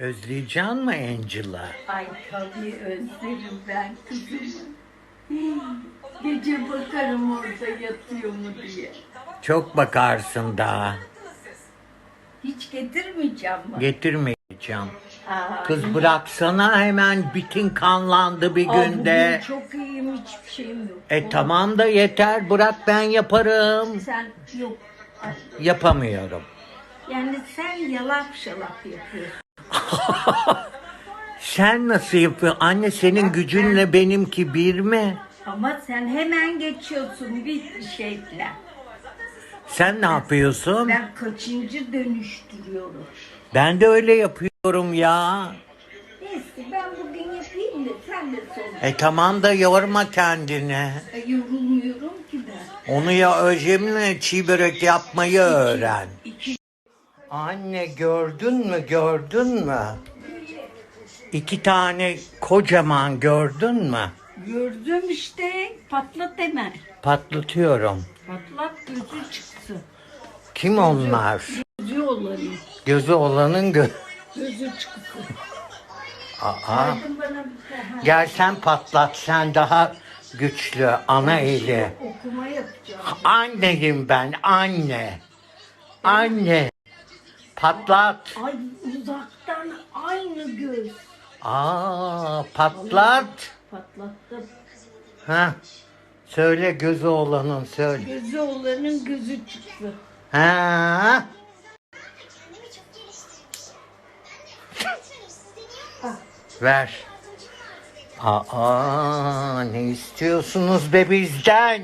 Özleyeceksin mi Angela? Ay tabii özlerim ben kızımı. Hii, Gece bakarım orada yatıyor mu diye. Çok bakarsın daha. Hiç getirmeyeceğim mi? Getirmeyeceğim. Aa, Kız bıraksana hemen bitin kanlandı bir aa, günde. bugün çok iyiyim hiçbir şeyim yok. E tamam da yeter bırak ben yaparım. Sen yok. Ay, Yapamıyorum. Yani sen yalap şalap yapıyorsun. Sen nasıl yapıyorsun? Anne senin gücünle benimki bir mi? Ama sen hemen geçiyorsun bir şeyle. Sen ne yapıyorsun? Ben kaçıncı dönüştürüyorum. Ben de öyle yapıyorum ya. Neyse ben bugün yapayım da sen de sonra. E tamam da yorma kendini. E, yorulmuyorum ki ben. Onu ya Özlem'le çiğ börek yapmayı öğren. Anne gördün mü gördün mü? İki tane kocaman gördün mü? gördüm işte patlat hemen. Patlatıyorum. Patlat gözü çıksın. Kim onlar? Gözü olayım. Gözü olanın gö... Gözü çıksın. Aa, Aydın bana bir tane gel sen patlat sen daha güçlü ana eli. okuma yapacağım. Anneyim ben anne. Anne. Patlat. Ay uzaktan aynı göz. Aa patlat. Patlattım. Ha. Söyle gözü olanın söyle. Gözü olanın gözü çıktı. Ha. Ver. Aa ne istiyorsunuz be bizden?